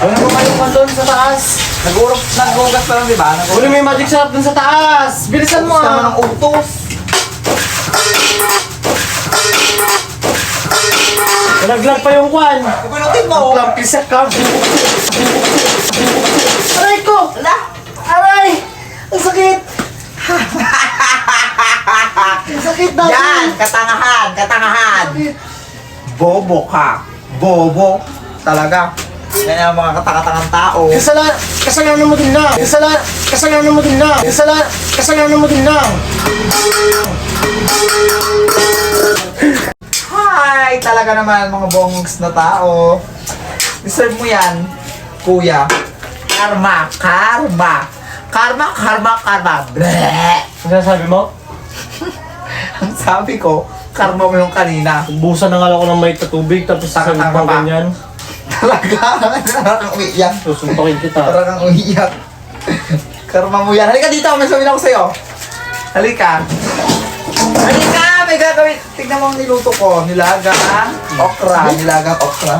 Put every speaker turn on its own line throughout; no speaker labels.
Ano ba kayo pa doon sa taas?
Nag-urok, nag-ugas pa lang, di ba?
Uli may magic sarap doon sa taas! Bilisan mo
naman
ah!
ng utos.
Naglag pa yung kwan!
Ipinutin mo.
Naglag pisak ka! Aray ko!
Wala.
Aray! Ang sakit! Ang sakit na!
Yan, katangahan, katangahan.
Sakit!
Bobo ka. Bobo. Talaga. Yan ang mga katakatangang tao.
Kasala, kasalanan mo din na! Kasala, kasalanan mo din na! Kasala, kasalanan mo din na!
Hi! Talaga naman mga bongs na tao. Deserve mo yan, kuya. Karma, karma. Karma, karma, karma. Bleh!
Ano sabi mo?
Ang sabi ko, karma mo yung kanina.
Busan na nga ako ng may tubig tapos
taka
pang
pa.
ganyan.
Talaga, talagang umiiyak.
Susuntokin kita.
Talagang umiiyak. Karma mo yan. Halika dito, may sabihin ako sa'yo. Halika. Halika, may gagawin. Tignan mo ang niluto ko. Nilagang okra. Nilagang okra.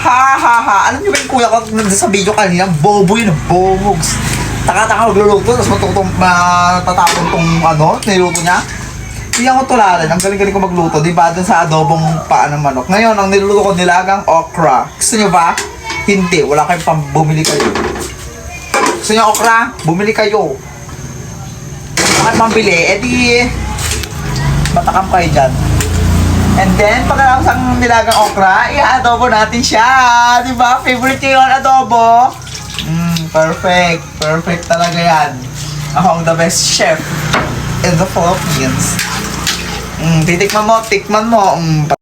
Ha ha ha. Alam niyo ba yung kuya ko nandun sa video kanina? Bobo yun. Bobogs. Taka-taka magluluto. Tapos matutong, matatapon tong ano, niluto niya. Hindi ako tularan. Ang galing-galing ko magluto. Di ba? Dun sa adobong paa ng manok. Ngayon, ang niluluto ko nilagang okra. Gusto niyo ba? Hindi. Wala kayong pang bumili kayo. Gusto niyo okra? Bumili kayo. Bakit pambili? Eh di... Matakam kayo dyan. And then, pagkatapos ang nilagang okra, i-adobo natin siya. Di ba? Favorite niyo yun, adobo? Mm, perfect. Perfect talaga yan. Ako ang the best chef in the Philippines. Mm, titikman mo, tikman mo. Mm,